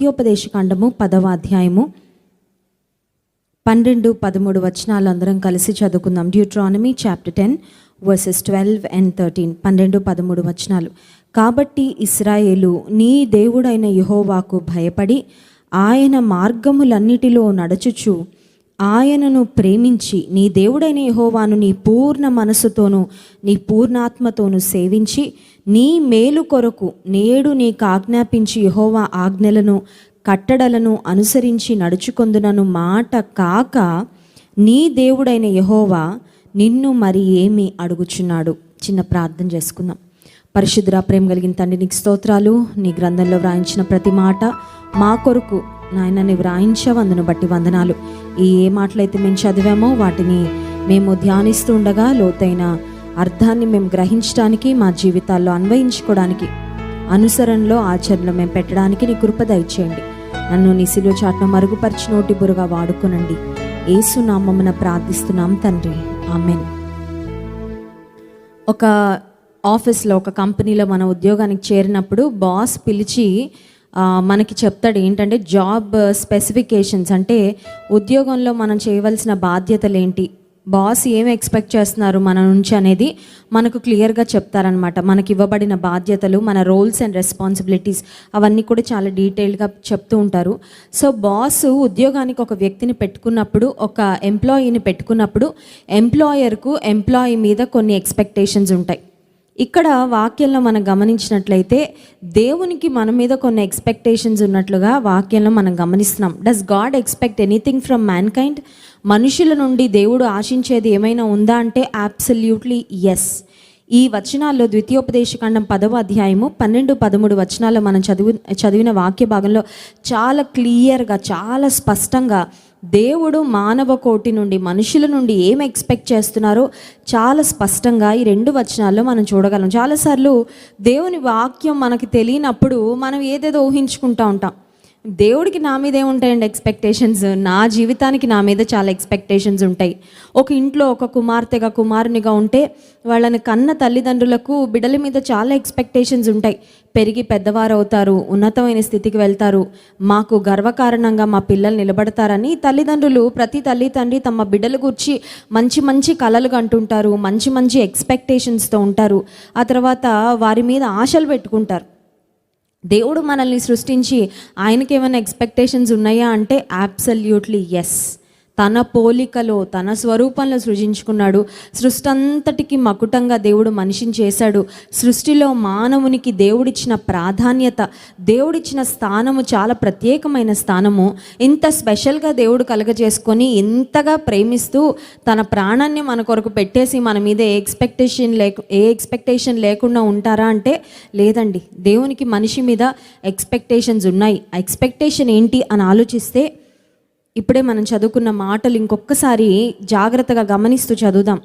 ద్వితీయోపదేశకాండము పదవ అధ్యాయము. పన్నెండు పదమూడు వచనాలు అందరం కలిసి చదువుకుందాం. Deuteronomy chapter ten verses twelve and thirteen పన్నెండు పదమూడు వచనాలు. కాబట్టి ఇస్రాయేలు నీ దేవుడైన యహోవాకు భయపడి ఆయన మార్గములన్నిటిలో నడుచుచు ఆయనను ప్రేమించి నీ దేవుడైన యహోవాను నీ పూర్ణ మనసుతోనూ నీ పూర్ణాత్మతోనూ సేవించి నీ మేలు కొరకు నేడు నీకు ఆజ్ఞాపించి యహోవా ఆజ్ఞలను కట్టడలను అనుసరించి నడుచుకొందునను మాట కాక నీ దేవుడైన యహోవా నిన్ను మరి ఏమి అడుగుచున్నాడు? చిన్న ప్రార్థన చేసుకుందాం. పరిశుద్ధ ప్రేమ కలిగిన తండ్రి నీకు స్తోత్రాలు. నీ గ్రంథంలో వ్రాయించిన ప్రతి మాట మా కొరకు నాయన నీవు వ్రాయించావు అందును బట్టి వందనాలు. ఈ ఏ మాటలైతే మేము చదివామో వాటిని మేము ధ్యానిస్తూ ఉండగా లోతైన అర్థాన్ని మేము గ్రహించడానికి మా జీవితాల్లో అన్వయించుకోవడానికి అనుసరణలో ఆచరణలో మేము పెట్టడానికి నీ కృప దయచేయండి. నన్ను నీ సిలువ చాట్ను మరుగుపరిచి నోటి బురుగా వాడుకునండి ఏసునామమున ప్రార్థిస్తున్నాం తండ్రి. ఆమెన్. ఒక ఆఫీస్లో ఒక కంపెనీలో మన ఉద్యోగానికి చేరినప్పుడు బాస్ పిలిచి మనకి చెప్తాడు ఏంటంటే జాబ్ స్పెసిఫికేషన్స్ అంటే ఉద్యోగంలో మనం చేయవలసిన బాధ్యతలు ఏంటి బాస్ ఏం ఎక్స్పెక్ట్ చేస్తున్నారు మన నుంచి అనేది మనకు క్లియర్గా చెప్తారనమాట మనకి ఇవ్వబడిన బాధ్యతలు మన రోల్స్ అండ్ రెస్పాన్సిబిలిటీస్ అవన్నీ కూడా చాలా డీటెయిల్గా చెప్తూ ఉంటారు. సో బాస్ ఉద్యోగానికి ఒక వ్యక్తిని పెట్టుకున్నప్పుడు ఒక ఎంప్లాయీని పెట్టుకున్నప్పుడు ఎంప్లాయర్కు ఎంప్లాయీ మీద కొన్ని ఎక్స్పెక్టేషన్స్ ఉంటాయి. ఇక్కడ వాక్యంలో మనం గమనించినట్లయితే దేవునికి మన మీద కొన్ని ఎక్స్పెక్టేషన్స్ ఉన్నట్లుగా వాక్యంలో మనం గమనిస్తున్నాం. Does God expect anything from mankind మనుషుల నుండి దేవుడు ఆశించేది ఏమైనా ఉందా అంటే అబ్సల్యూట్లీ ఎస్ ఈ వచనాల్లో ద్వితీయోపదేశకాండం పదవ అధ్యాయము పన్నెండు పదమూడు వచనాల్లో మనం చదువు చదివిన వాక్య భాగంలో చాలా క్లియర్గా చాలా స్పష్టంగా దేవుడు మానవ కోటి నుండి మనుషుల నుండి ఏం ఎక్స్పెక్ట్ చేస్తున్నారో చాలా స్పష్టంగా ఈ రెండు వచనాల్లో మనం చూడగలం. చాలాసార్లు దేవుని వాక్యం మనకి తెలియనప్పుడు మనం ఏదేదో ఊహించుకుంటూ ఉంటాం. దేవుడికి నా మీద ఏముంటాయండి ఎక్స్పెక్టేషన్స్ నా జీవితానికి నా మీద చాలా ఎక్స్పెక్టేషన్స్ ఉంటాయి. ఒక ఇంట్లో ఒక కుమార్తెగా కుమారునిగా ఉంటే వాళ్ళని కన్న తల్లిదండ్రులకు బిడ్డల మీద చాలా ఎక్స్పెక్టేషన్స్ ఉంటాయి. పెరిగి పెద్దవారు అవుతారు ఉన్నతమైన స్థితికి వెళ్తారు. మాకు గర్వకారణంగా మా పిల్లలు నిలబడతారని తల్లిదండ్రులు ప్రతి తల్లి తండ్రి తమ బిడ్డల గురించి మంచి మంచి కలలు కంటుంటారు మంచి మంచి ఎక్స్పెక్టేషన్స్తో ఉంటారు. ఆ తర్వాత వారి మీద ఆశలు పెట్టుకుంటారు. దేవుడు మనల్ని సృష్టించి ఆయనకి ఏమైనా ఎక్స్పెక్టేషన్స్ ఉన్నాయా అంటే అబ్సల్యూట్లీ ఎస్ తన పోలికలో తన స్వరూపంలో సృజించుకున్నాడు. సృష్టి అంతటికి మకుటంగా దేవుడు మనిషిని చేశాడు. సృష్టిలో మానవునికి దేవుడిచ్చిన ప్రాధాన్యత దేవుడిచ్చిన స్థానము చాలా ప్రత్యేకమైన స్థానము. ఇంత స్పెషల్గా దేవుడు కలగజేసుకొని ఇంతగా ప్రేమిస్తూ తన ప్రాణాన్ని మన కొరకు పెట్టేసి మన మీద ఏ ఎక్స్పెక్టేషన్ లేకు ఏ ఎక్స్పెక్టేషన్ లేకుండా ఉంటారా అంటే లేదండి. దేవునికి మనిషి మీద ఎక్స్పెక్టేషన్స్ ఉన్నాయి. ఆ ఎక్స్పెక్టేషన్ ఏంటి అని ఆలోచిస్తే ఇప్పుడే మనం చదువుకున్న మాటలు ఇంకొకసారి జాగ్రత్తగా గమనిస్తూ చదువుదాం.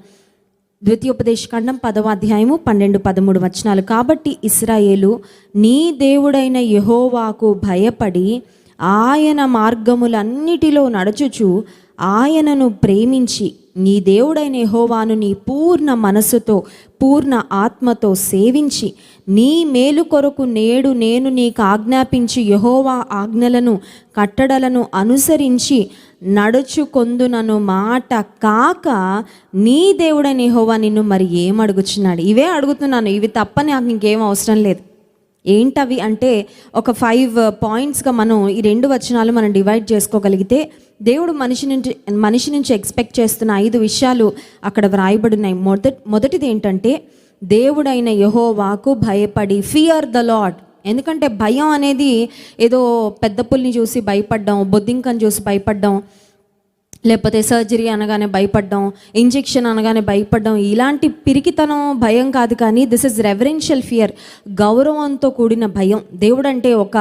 ద్వితీయోపదేశకాండం పదవ అధ్యాయము పన్నెండు పదమూడు వచనాలు. కాబట్టి ఇస్రాయేలు నీ దేవుడైన యహోవాకు భయపడి ఆయన మార్గములన్నిటిలో నడుచుచు ఆయనను ప్రేమించి నీ దేవుడైన యహోవాను నీ పూర్ణ మనస్సుతో పూర్ణ ఆత్మతో సేవించి నీ మేలు కొరకు నేడు నేను నీకు ఆజ్ఞాపించి యహోవా ఆజ్ఞలను కట్టడలను అనుసరించి నడుచుకొందునను మాట కాక నీ దేవుడని యహోవా నిన్ను మరి ఏం అడుగుచున్నాడు? ఇవే అడుగుతున్నాను. ఇవి తప్ప నాకు ఇంకేం అవసరం లేదు. ఏంటవి అంటే ఒక ఫైవ్ పాయింట్స్గా మనం ఈ రెండు వచనాలు మనం డివైడ్ చేసుకోగలిగితే దేవుడు మనిషి నుంచి మనిషి నుంచి ఎక్స్పెక్ట్ చేస్తున్న ఐదు విషయాలు అక్కడ వ్రాయబడి ఉన్నాయి మొదటి మొదటిది ఏంటంటే దేవుడైన యహోవాకు భయపడి ఫియర్ ద లాడ్ ఎందుకంటే భయం అనేది ఏదో పెద్ద పుల్ని చూసి భయపడ్డం బొద్దింకని చూసి భయపడ్డం లేకపోతే సర్జరీ అనగానే భయపడ్డం ఇంజెక్షన్ అనగానే భయపడ్డం ఇలాంటి పిరికితనం భయం కాదు కానీ దిస్ ఇస్ రెవరెన్షియల్ ఫియర్ గౌరవంతో కూడిన భయం. దేవుడు అంటే ఒక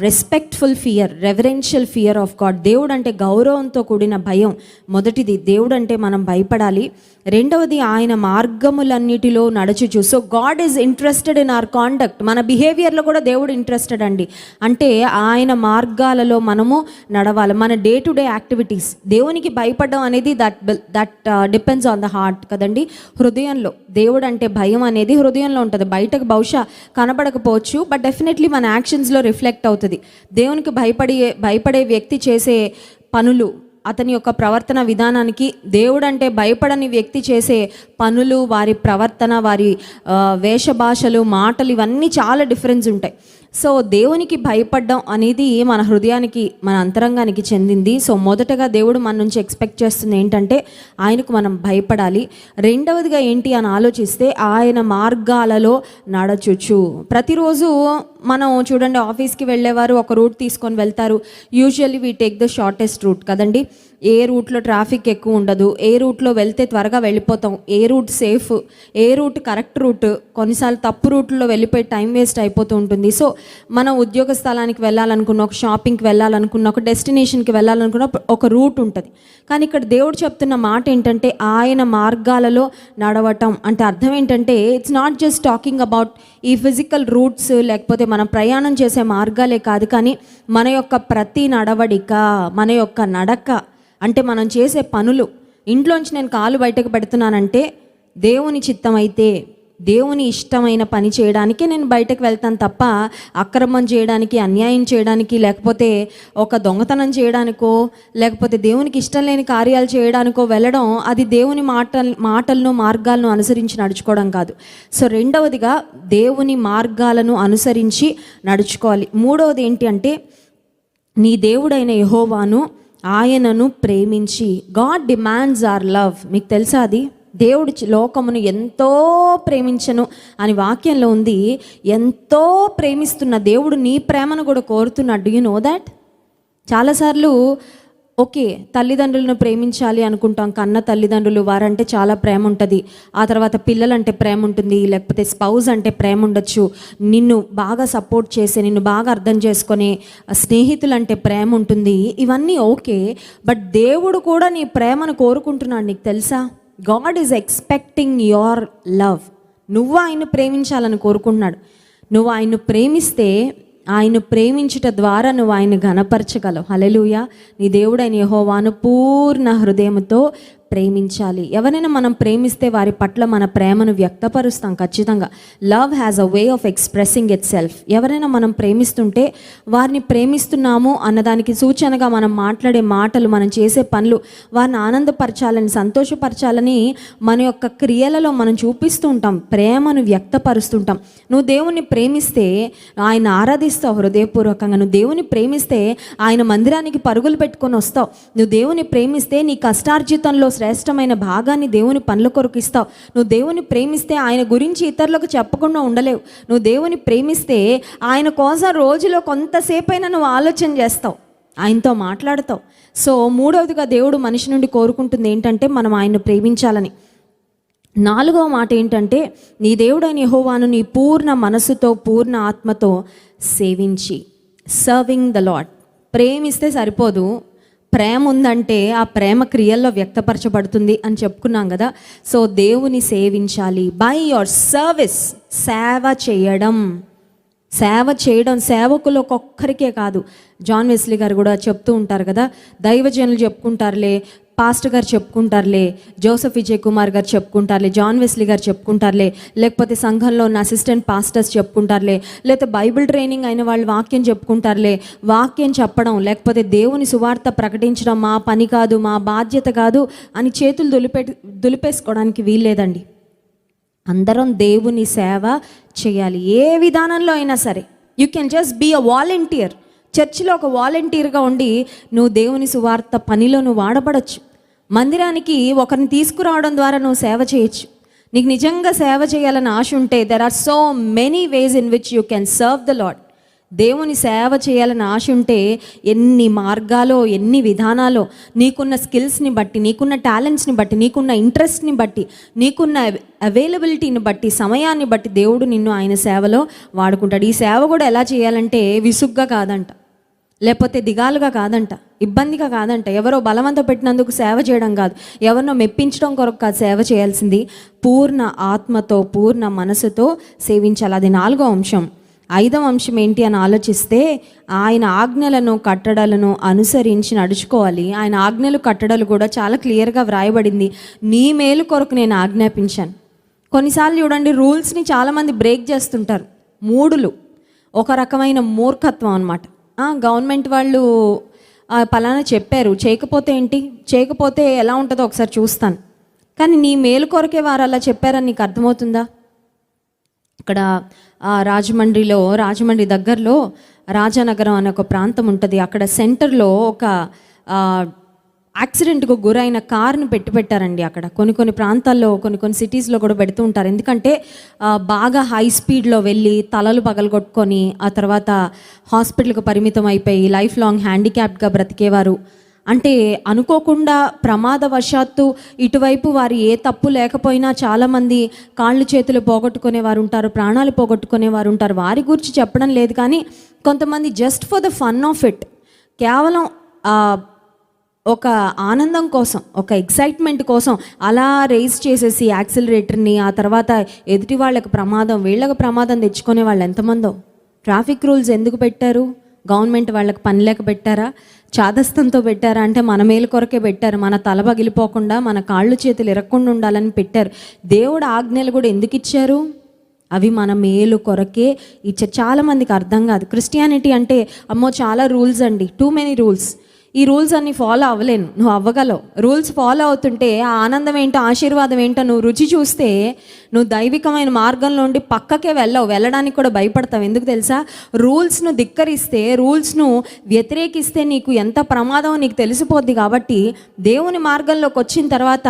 respectful fear reverential fear of God దేవుడు అంటే గౌరవంతో కూడిన భయం. మొదటిది దేవుడు అంటే మనం భయపడాలి. రెండవది ఆయన మార్గములన్నిటిలో నడుచుచు. So God is interested in our conduct మన బిహేవియర్లో కూడా దేవుడు ఇంట్రెస్టెడ్ అండి. అంటే ఆయన మార్గాలలో మనము నడవాలి. మన డే టు డే యాక్టివిటీస్ దేవునికి భయపడడం అనేది that that depends on the heart కదండి. హృదయంలో దేవుడు అంటే భయం అనేది హృదయంలో ఉంటుంది. బయటకు బహుశా కనబడకపోవచ్చు బట్ డెఫినెట్లీ మన యాక్షన్స్లో రిఫ్లెక్ట్ అవుతుంది. దేవునికి భయపడే భయపడే వ్యక్తి చేసే పనులు అతని యొక్క ప్రవర్తన విధానానికి దేవుడు అంటే భయపడని వ్యక్తి చేసే పనులు వారి ప్రవర్తన వారి వేషభాషలు మాటలు ఇవన్నీ చాలా డిఫరెన్స్ ఉంటాయి. సో దేవునికి భయపడడం అనేది మన హృదయానికి మన అంతరంగానికి చెందింది. సో మొదటగా దేవుడు మన నుంచి ఎక్స్పెక్ట్ చేస్తుంది ఏంటంటే ఆయనకు మనం భయపడాలి. రెండవదిగా ఏంటి అని ఆలోచిస్తే ఆయన మార్గాలలో నడచుచు. ప్రతిరోజు మనం చూడండి ఆఫీస్కి వెళ్ళేవారు ఒక రూట్ తీసుకొని వెళ్తారు. Usually we take the shortest route కదండి. ఏ రూట్లో ట్రాఫిక్ ఎక్కువ ఉండదు ఏ రూట్లో వెళ్తే త్వరగా వెళ్ళిపోతాం. ఏ రూట్ సేఫ్ ఏ రూట్ కరెక్ట్ రూట్ కొన్నిసార్లు తప్పు రూట్లో వెళ్ళిపోయి టైం వేస్ట్ అయిపోతూ ఉంటుంది. సో మనం ఉద్యోగ స్థలానికి వెళ్ళాలనుకున్న ఒక షాపింగ్కి వెళ్ళాలనుకున్న ఒక డెస్టినేషన్కి వెళ్ళాలనుకున్న ఒక రూట్ ఉంటుంది. కానీ ఇక్కడ దేవుడు చెప్తున్న మాట ఏంటంటే ఆయన మార్గాలలో నడవటం. అంటే అర్థం ఏంటంటే it's not just talking about ఈ ఫిజికల్ రూట్స్ లేకపోతే మనం ప్రయాణం చేసే మార్గాలే కాదు కానీ మన యొక్క ప్రతి నడవడిక మన యొక్క నడక అంటే మనం చేసే పనులు. ఇంట్లోంచి నేను కాలు బయటకు పెడుతున్నానంటే దేవుని చిత్తం అయితే దేవుని ఇష్టమైన పని చేయడానికి నేను బయటకు వెళ్తాను తప్ప అక్రమం చేయడానికి అన్యాయం చేయడానికి లేకపోతే ఒక దొంగతనం చేయడానికో లేకపోతే దేవునికి ఇష్టం లేని కార్యాలు చేయడానికో వెళ్ళడం అది దేవుని మాట మాటలను మార్గాలను అనుసరించి నడుచుకోవడం కాదు. సో రెండవదిగా దేవుని మార్గాలను అనుసరించి నడుచుకోవాలి. మూడవది ఏంటి అంటే నీ దేవుడైన యహోవాను ఆయనను ప్రేమించి గాడ్ డిమాండ్స్ ఆర్ లవ్ మీకు తెలుసా అది? దేవుడు లోకమును ఎంతో ప్రేమించను అని వాక్యంలో ఉంది. ఎంతో ప్రేమిస్తున్న దేవుడు నీ ప్రేమను కూడా కోరుతున్నాడు. యు నో దాట్ చాలాసార్లు ఓకే తల్లిదండ్రులను ప్రేమించాలి అనుకుంటాం కన్న తల్లిదండ్రులు వారంటే చాలా ప్రేమ ఉంటుంది. ఆ తర్వాత పిల్లలంటే ప్రేమ ఉంటుంది లేకపోతే స్పౌజ్ అంటే ప్రేమ ఉండొచ్చు. నిన్ను బాగా సపోర్ట్ చేసే నిన్ను బాగా అర్థం చేసుకునే స్నేహితులు అంటే ప్రేమ ఉంటుంది. ఇవన్నీ ఓకే బట్ దేవుడు కూడా నీ ప్రేమను కోరుకుంటున్నాడు నీకు తెలుసా? God is expecting your love. నువ్వు ఆయన్ని ప్రేమించాలని కోరుకుంటున్నాడు. నువ్వు ఆయన్ను ప్రేమిస్తే ఆయన ప్రేమించుట ద్వారా నువ్వు ఆయన ఘనపరచగలవు. హలెలుయ నీ దేవుడైన యహోవాను పూర్ణ హృదయంతో ప్రేమించాలి. ఎవరైనా మనం ప్రేమిస్తే వారి పట్ల మన ప్రేమను వ్యక్తపరుస్తాం ఖచ్చితంగా. Love has a way of expressing itself ఎవరైనా మనం ప్రేమిస్తుంటే వారిని ప్రేమిస్తున్నాము అన్నదానికి సూచనగా మనం మాట్లాడే మాటలు మనం చేసే పనులు వారిని ఆనందపరచాలని సంతోషపరచాలని మన యొక్క క్రియలలో మనం చూపిస్తుంటాం ప్రేమను వ్యక్తపరుస్తుంటాం నువ్వు దేవుణ్ణి ప్రేమిస్తే ఆయన ప్రేమిస్తావు హృదయపూర్వకంగా. నువ్వు దేవుని ప్రేమిస్తే ఆయన మందిరానికి పరుగులు పెట్టుకొని వస్తావు. నువ్వు దేవుని ప్రేమిస్తే నీ కష్టార్జితంలో శ్రేష్టమైన భాగాన్ని దేవుని పనుల కొరకు ఇస్తావు. నువ్వు దేవుని ప్రేమిస్తే ఆయన గురించి ఇతరులకు చెప్పకుండా ఉండలేవు. నువ్వు దేవుని ప్రేమిస్తే ఆయన కోసం రోజులో కొంతసేపైనా నువ్వు ఆలోచన చేస్తావు. ఆయనతో మాట్లాడతావు. సో మూడవదిగా దేవుడు మనిషి నుండి కోరుకుంటుంది ఏంటంటే మనం ఆయన్ను ప్రేమించాలని. నాలుగవ మాట ఏంటంటే నీ దేవుడైన యహోవాను నీ పూర్ణ మనసుతో పూర్ణ ఆత్మతో సేవించి సర్వింగ్ ద లాడ్ ప్రేమిస్తే సరిపోదు. ప్రేమ ఉందంటే ఆ ప్రేమ క్రియల్లో వ్యక్తపరచబడుతుంది అని చెప్పుకున్నాం కదా. సో దేవుని సేవించాలి. బై యువర్ సర్వీస్ సేవ చేయడం. సేవ చేయడం సేవకులు ఒక్కొక్కరికే కాదు. జాన్ వెస్లీ గారు కూడా చెప్తూ ఉంటారు కదా దైవజనులు చెప్పుకుంటారులే పాస్టర్ గారు చెప్పుకుంటారులే జోసఫ్ విజయ్ కుమార్ గారు చెప్పుకుంటారులే జాన్ వెస్లీ గారు చెప్పుకుంటారులే లేకపోతే సంఘంలో ఉన్న అసిస్టెంట్ పాస్టర్స్ చెప్పుకుంటారులే లేకపోతే బైబిల్ ట్రైనింగ్ అయిన వాళ్ళు వాక్యం చెప్పుకుంటారులే వాక్యం చెప్పడం లేకపోతే దేవుని సువార్త ప్రకటించడం మా పని కాదు మా బాధ్యత కాదు అని చేతులు దులిపే దులిపేసుకోవడానికి వీల్లేదండి. అందరం దేవుని సేవ చేయాలి. ఏ విధానంలో అయినా సరే you can just be a volunteer చర్చిలో ఒక వాలంటీర్గా ఉండి నువ్వు దేవుని సువార్త పనిలో నువ్వు వాడబడచ్చు. మందిరానికి ఒకరిని తీసుకురావడం ద్వారా నువ్వు సేవ చేయొచ్చు. నీకు నిజంగా సేవ చేయాలని ఆశ ఉంటే there are so many ways in which you can serve the Lord దేవుని సేవ చేయాలని ఆశ ఉంటే ఎన్ని మార్గాలో ఎన్ని విధానాలో నీకున్న స్కిల్స్ని బట్టి నీకున్న టాలెంట్స్ని బట్టి నీకున్న ఇంట్రెస్ట్ని బట్టి నీకున్న అవైలబిలిటీని బట్టి సమయాన్ని బట్టి దేవుడు నిన్ను ఆయన సేవలో వాడుకుంటాడు. ఈ సేవ కూడా ఎలా చేయాలంటే విసుగ్గా కాదంట. లేకపోతే దిగాలుగా కాదంట ఇబ్బందిగా కాదంట. ఎవరో బలవంత పెట్టినందుకు సేవ చేయడం కాదు. ఎవరినో మెప్పించడం కొరకు కాదు సేవ చేయాల్సింది. పూర్ణ ఆత్మతో పూర్ణ మనసుతో సేవించాలి. అది నాలుగో అంశం. ఐదవ అంశం ఏంటి అని ఆలోచిస్తే ఆయన ఆజ్ఞలను కట్టడలను అనుసరించి నడుచుకోవాలి. ఆయన ఆజ్ఞలు కట్టడలు కూడా చాలా క్లియర్గా వ్రాయబడింది. నీ మేలు కొరకు నేను ఆజ్ఞాపించాను. కొన్నిసార్లు చూడండి రూల్స్ని చాలామంది బ్రేక్ చేస్తుంటారు. మూడులు. ఒక రకమైన మూర్ఖత్వం అనమాట గవర్నమెంట్ వాళ్ళు పలానా చెప్పారు. చేయకపోతే ఏంటి? చేయకపోతే ఎలా ఉంటుందో ఒకసారి చూస్తాను. కానీ నీ మేలు కొరకే వారు అలా చెప్పారని నీకు అర్థమవుతుందా? ఇక్కడ రాజమండ్రిలో రాజమండ్రి దగ్గరలో రాజానగరం అనే ఒక ప్రాంతం ఉంటుంది. అక్కడ సెంటర్లో ఒక యాక్సిడెంట్కు గురైన కార్ని పెట్టి పెట్టారండి అక్కడ. కొన్ని కొన్ని ప్రాంతాల్లో కొన్ని కొన్ని సిటీస్లో కూడా పెడుతూ ఉంటారు. ఎందుకంటే బాగా హై స్పీడ్లో వెళ్ళి తలలు పగలగొట్టుకొని ఆ తర్వాత హాస్పిటల్కి పరిమితం అయిపోయి లైఫ్ లాంగ్ హ్యాండిక్యాప్డ్గా బ్రతికేవారు. అంటే అనుకోకుండా ప్రమాదవశాత్తు ఇటువైపు వారు ఏ తప్పు లేకపోయినా చాలామంది కాళ్ళు చేతులు పోగొట్టుకునే వారు ఉంటారు ప్రాణాలు పోగొట్టుకునే వారు ఉంటారు. వారి గురించి చెప్పడం లేదు కానీ కొంతమంది just for the fun of it కేవలం ఒక ఆనందం కోసం ఒక ఎక్సైట్మెంట్ కోసం అలా రేస్ చేసేసి యాక్సిలరేటర్ని ఆ తర్వాత ఎదుటి వాళ్ళకి ప్రమాదం వీళ్ళకి ప్రమాదం తెచ్చుకునే వాళ్ళు ఎంతమందో. ట్రాఫిక్ రూల్స్ ఎందుకు పెట్టారు? గవర్నమెంట్ వాళ్ళకి పని లేక పెట్టారా? చాదస్తంతో పెట్టారా? అంటే మన మేలు కొరకే పెట్టారు. మన తల పగిలిపోకుండా మన కాళ్ళు చేతులు ఇరక్కుండా ఉండాలని పెట్టారు. దేవుడు ఆజ్ఞలు కూడా ఎందుకు ఇచ్చారు? అవి మన మేలు కొరకే ఇచ్చే చాలామందికి అర్థం కాదు. క్రిస్టియానిటీ అంటే అమ్మో చాలా రూల్స్ అండి. టూ మెనీ రూల్స్ ఈ రూల్స్ అన్ని ఫాలో అవ్వలేను నువ్వు అవ్వగలవు. రూల్స్ ఫాలో అవుతుంటే ఆ ఆనందం ఏంటో ఆశీర్వాదం ఏంటో నువ్వు రుచి చూస్తే నువ్వు దైవికమైన మార్గంలో ఉండి పక్కకే వెళ్ళవు వెళ్ళడానికి కూడా భయపడతావు. ఎందుకు తెలుసా? రూల్స్ను ధిక్కరిస్తే రూల్స్ను వ్యతిరేకిస్తే నీకు ఎంత ప్రమాదం నీకు తెలిసిపోద్ది కాబట్టి దేవుని మార్గంలోకి వచ్చిన తర్వాత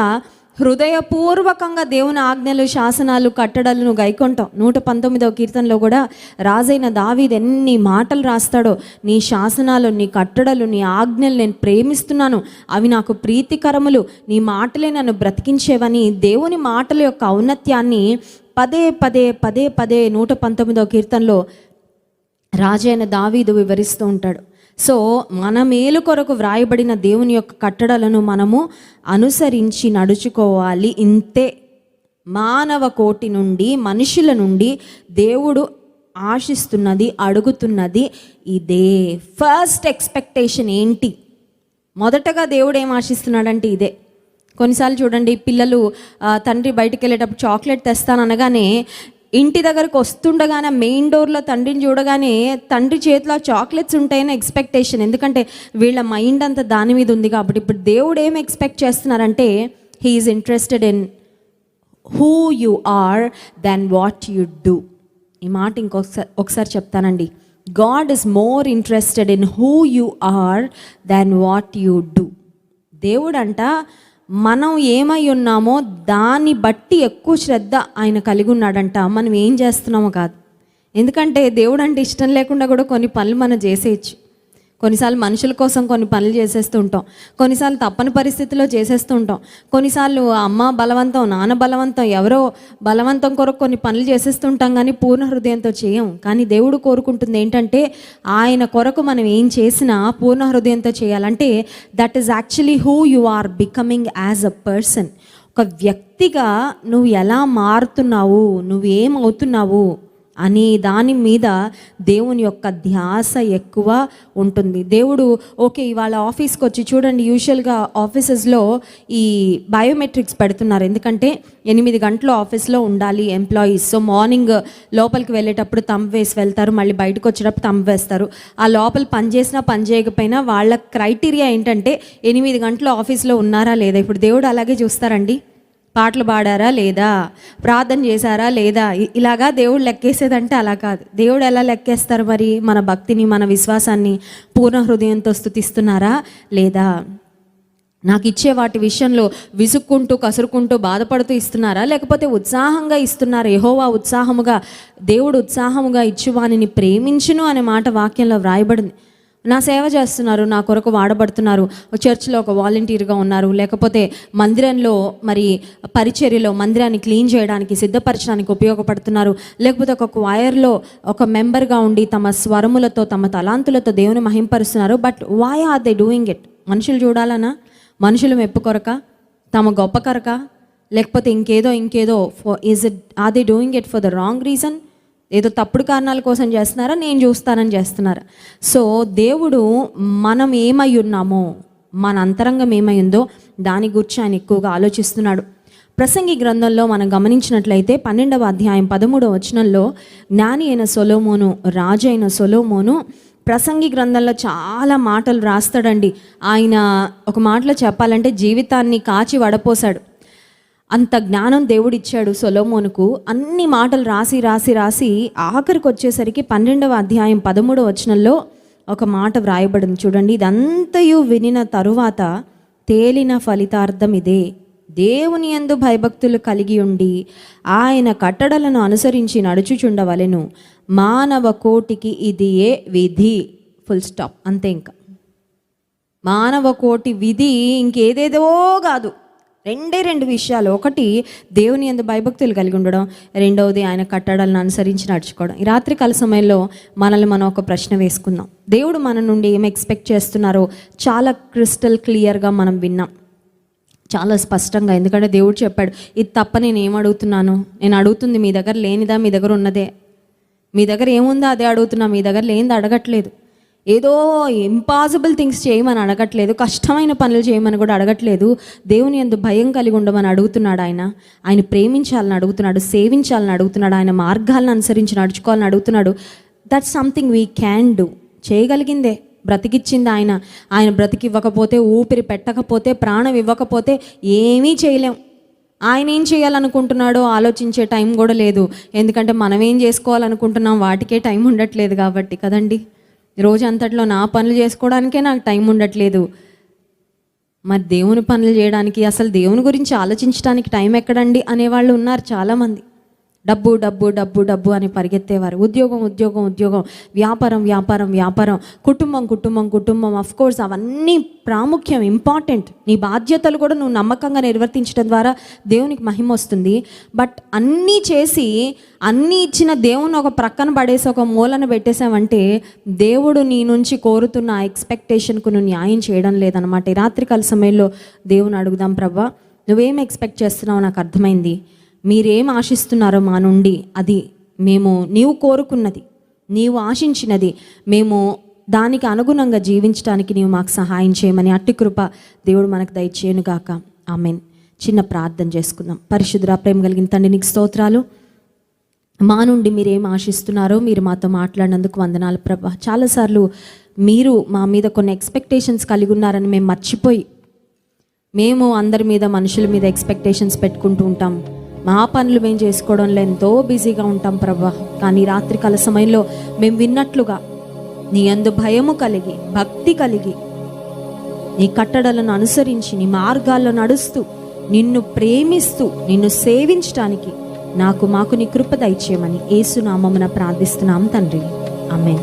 హృదయపూర్వకంగా దేవుని ఆజ్ఞలు శాసనాలు కట్టడలను గైకొంటాం. నూట పంతొమ్మిదవ కీర్తనలో కూడా రాజైన దావీద్ ఎన్ని మాటలు రాస్తాడో నీ శాసనాలు నీ కట్టడలు నీ ఆజ్ఞలు నేను ప్రేమిస్తున్నాను. అవి నాకు ప్రీతికరములు. నీ మాటలే నన్ను బ్రతికించేవని దేవుని మాటల యొక్క ఔన్నత్యాన్ని పదే పదే పదే పదే నూట పంతొమ్మిదవ కీర్తనలో రాజైన దావీదు వివరిస్తూ ఉంటాడు. సో మన మేలు కొరకు వ్రాయబడిన దేవుని యొక్క కట్టడలను మనము అనుసరించి నడుచుకోవాలి. ఇంతే మానవ కోటి నుండి మనుషుల నుండి దేవుడు ఆశిస్తున్నది అడుగుతున్నది ఇదే. ఫస్ట్ ఎక్స్పెక్టేషన్ ఏంటి? మొదటగా దేవుడు ఏం ఆశిస్తున్నాడంటే ఇదే. కొన్నిసార్లు చూడండి పిల్లలు తండ్రి బయటికి వెళ్ళేటప్పుడు చాక్లెట్ తెస్తాను అనగానే ఇంటి దగ్గరకు వస్తుండగానే మెయిన్ డోర్లో తండ్రిని చూడగానే తండ్రి చేతిలో చాక్లెట్స్ ఉంటాయని ఎక్స్పెక్టేషన్ ఎందుకంటే వీళ్ళ మైండ్ అంతా దాని మీద ఉంది కాబట్టి ఇప్పుడు దేవుడు ఏం ఎక్స్పెక్ట్ చేస్తున్నారంటే he is interested in who you are than what you do ఈ మాట ఇంకొకసారి ఒకసారి చెప్తానండి. God is more interested in who you are than what you do దేవుడంట మనం ఏమై ఉన్నామో దాన్ని బట్టి ఎక్కువ శ్రద్ధ ఆయన కలిగి ఉన్నాడంట. మనం ఏం చేస్తున్నామో కాదు. ఎందుకంటే దేవుడు అంటే ఇష్టం లేకుండా కూడా కొన్ని పనులు మనం చేసేయచ్చు. కొన్నిసార్లు మనుషుల కోసం కొన్ని పనులు చేసేస్తూ ఉంటాం కొన్నిసార్లు తప్పని పరిస్థితిలో చేసేస్తూ ఉంటాం కొన్నిసార్లు అమ్మ బలవంతం నాన్న బలవంతం ఎవరో బలవంతం కొరకు కొన్ని పనులు చేసేస్తుంటాం కానీ పూర్ణ హృదయంతో చేయం. కానీ దేవుడు కోరుకుంటుంది ఏంటంటే ఆయన కొరకు మనం ఏం చేసినా పూర్ణ హృదయంతో చేయాలంటే that is actually who you are becoming as a person ఒక వ్యక్తిగా నువ్వు ఎలా మారుతున్నావు నువ్వేమవుతున్నావు అని దాని మీద దేవుని యొక్క ధ్యాస ఎక్కువ ఉంటుంది. దేవుడు ఓకే ఇవాళ ఆఫీస్కి వచ్చి చూడండి యూజువల్గా ఆఫీసెస్లో ఈ బయోమెట్రిక్స్ పెడుతున్నారు. ఎందుకంటే ఎనిమిది గంటలు ఆఫీస్లో ఉండాలి ఎంప్లాయీస్. సో మార్నింగ్ లోపలికి వెళ్ళేటప్పుడు తంబ్ వేసి వెళ్తారు మళ్ళీ బయటకు వచ్చేటప్పుడు తమ్ వేస్తారు. ఆ లోపల పని చేసినా పని చేయకపోయినా వాళ్ళ క్రైటీరియా ఏంటంటే ఎనిమిది గంటలు ఆఫీస్లో ఉన్నారా లేదా? ఇప్పుడు దేవుడు అలాగే చూస్తారండి. పాటలు పాడారా లేదా? ప్రార్థన చేశారా లేదా? ఇ- ఇలాగా దేవుడు లెక్కేసేదంటే అలా కాదు. దేవుడు ఎలా లెక్కేస్తారు మరి? మన భక్తిని మన విశ్వాసాన్ని పూర్ణ హృదయంతో స్థుతిస్తున్నారా లేదా? నాకు ఇచ్చే వాటి విషయంలో విసుక్కుంటూ కసురుకుంటూ బాధపడుతూ ఇస్తున్నారా? లేకపోతే ఉత్సాహంగా ఇస్తున్నారా? యెహోవా ఉత్సాహముగా దేవుడు ఉత్సాహముగా ఇచ్చువానిని ప్రేమించును అనే మాట వాక్యంలో వ్రాయబడింది. నా సేవ చేస్తున్నారు నా కొరకు వాడబడుతున్నారు చర్చ్లో ఒక వాలంటీర్గా ఉన్నారు లేకపోతే మందిరంలో మరి పరిచర్యలో మందిరాన్ని క్లీన్ చేయడానికి సిద్ధపరచడానికి ఉపయోగపడుతున్నారు లేకపోతే ఒక క్వైర్లో ఒక మెంబర్గా ఉండి తమ స్వరములతో తమ తలాంతులతో దేవుని మహింపరుస్తున్నారు but why are they doing it మనుషులు చూడాలనా? మనుషులు మెప్పు కొరక? తమ గొప్ప కొరక? లేకపోతే ఇంకేదో ఇంకేదో for is it are they doing it for the wrong reason ఏదో తప్పుడు కారణాల కోసం చేస్తున్నారా? నేను చూస్తానని చేస్తున్నారా? సో దేవుడు మనం ఏమై ఉన్నామో మన అంతరంగం ఏమై ఉందో దాని గురించి ఆయన ఎక్కువగా ఆలోచిస్తున్నాడు. ప్రసంగి గ్రంథంలో మనం గమనించినట్లయితే పన్నెండవ అధ్యాయం పదమూడవ వచనంలో జ్ఞాని అయిన సొలోమోను రాజు అయిన సొలోమోను ప్రసంగి గ్రంథంలో చాలా మాటలు రాస్తాడండి. ఆయన ఒక మాటలో చెప్పాలంటే జీవితాన్ని కాచి వడపోశాడు. అంత జ్ఞానం దేవుడిచ్చాడు సొలోమోనుకు. అన్ని మాటలు రాసి రాసి రాసి ఆఖరికి వచ్చేసరికి పన్నెండవ అధ్యాయం పదమూడవ వచనంలో ఒక మాట వ్రాయబడింది. చూడండి ఇదంతయు వినిన తరువాత తేలిన ఫలితార్థం ఇదే. దేవుని యందు భయభక్తులు కలిగి ఉండి ఆయన కట్టడలను అనుసరించి నడుచుచుండవలెను. మానవ కోటికి ఇది ఏ విధి? ఫుల్ స్టాప్ అంతే ఇంకా. మానవ కోటి విధి ఇంకేదేదో కాదు. రెండే రెండు విషయాలు. ఒకటి దేవుని ఎందు భయభక్తులు కలిగి ఉండడం. రెండవది ఆయన కట్టడాలను అనుసరించి నడుచుకోవడం. ఈ రాత్రి కాల సమయంలో మనల్ని మనం ఒక ప్రశ్న వేసుకుందాం. దేవుడు మన నుండి ఏం ఎక్స్పెక్ట్ చేస్తున్నారో చాలా క్రిస్టల్ క్లియర్గా మనం విన్నాం. చాలా స్పష్టంగా. ఎందుకంటే దేవుడు చెప్పాడు ఇది తప్ప నేను ఏం అడుగుతున్నాను? నేను అడుగుతుంది మీ దగ్గర లేనిదా? మీ దగ్గర ఉన్నదే? మీ దగ్గర ఏముందో? అదే అడుగుతున్నా. మీ దగ్గర లేనిది అడగట్లేదు. ఏదో ఇంపాసిబుల్ థింగ్స్ చేయమని అడగట్లేదు కష్టమైన పనులు చేయమని కూడా అడగట్లేదు. దేవుని ఎందు భయం కలిగి ఉండమని అడుగుతున్నాడు ఆయన. ఆయన ప్రేమించాలని అడుగుతున్నాడు సేవించాలని అడుగుతున్నాడు ఆయన మార్గాలను అనుసరించి నడుచుకోవాలని అడుగుతున్నాడు. That something we can do చేయగలిగిందే బ్రతికిచ్చింది ఆయన. ఆయన బ్రతికివ్వకపోతే ఊపిరి పెట్టకపోతే ప్రాణం ఇవ్వకపోతే ఏమీ చేయలేం. ఆయన ఏం చేయాలనుకుంటున్నాడో ఆలోచించే టైం కూడా లేదు. ఎందుకంటే మనం ఏం చేసుకోవాలనుకుంటున్నాం వాటికే టైం ఉండట్లేదు కాబట్టి కదండి. రోజు అంతట్లో నా పనులు చేసుకోవడానికే నాకు టైం ఉండట్లేదు. మరి దేవుని పనులు చేయడానికి అసలు దేవుని గురించి ఆలోచించడానికి టైం ఎక్కడండి అనేవాళ్ళు ఉన్నారు చాలామంది. డబ్బు డబ్బు డబ్బు డబ్బు అని పరిగెత్తేవారు. ఉద్యోగం ఉద్యోగం ఉద్యోగం. వ్యాపారం వ్యాపారం వ్యాపారం. కుటుంబం కుటుంబం కుటుంబం. అఫ్ కోర్స్ అవన్నీ ప్రాముఖ్యం ఇంపార్టెంట్ నీ బాధ్యతలు కూడా నువ్వు నమ్మకంగా నిర్వర్తించడం ద్వారా దేవునికి మహిమ వస్తుంది. బట్ అన్నీ చేసి అన్నీ ఇచ్చిన దేవుని ఒక ప్రక్కన పడేసి ఒక మూలన పెట్టేశావంటే దేవుడు నీ నుంచి కోరుతున్న ఆ ఎక్స్పెక్టేషన్కు నువ్వు న్యాయం చేయడం లేదనమాట రాత్రికాల సమయంలో దేవుని అడుగుదాం ప్రభా. నువ్వేం ఎక్స్పెక్ట్ చేస్తున్నావు నాకు అర్థమైంది. మీరేం ఆశిస్తున్నారో మా నుండి అది మేము నీవు కోరుకున్నది నీవు ఆశించినది మేము దానికి అనుగుణంగా జీవించడానికి నీవు మాకు సహాయం చేయమని అట్టి కృప దేవుడు మనకు దయచేయను గాక. ఆమెన్. చిన్న ప్రార్థన చేసుకుందాం. పరిశుద్ధ ప్రేమ కలిగిన తండ్రి నీకు స్తోత్రాలు. మా నుండి మీరు ఆశిస్తున్నారో మీరు మాతో మాట్లాడినందుకు వందనాలు ప్రభా. చాలాసార్లు మీరు మా మీద కొన్ని ఎక్స్పెక్టేషన్స్ కలిగి ఉన్నారని మేము మర్చిపోయి మేము అందరి మీద మనుషుల మీద ఎక్స్పెక్టేషన్స్ పెట్టుకుంటూ ఉంటాం. మా పనులు మేము చేసుకోవడంలో ఎంతో బిజీగా ఉంటాం ప్రభా. కానీ రాత్రికాల సమయంలో మేము విన్నట్లుగా నీ అందు భయము కలిగి భక్తి కలిగి నీ కట్టడలను అనుసరించి నీ మార్గాల్లో నడుస్తూ నిన్ను ప్రేమిస్తూ నిన్ను సేవించటానికి నాకు మాకు నీ కృప దయచేయమని ఏసునామమున ప్రార్థిస్తున్నాం తండ్రి. అమ్మే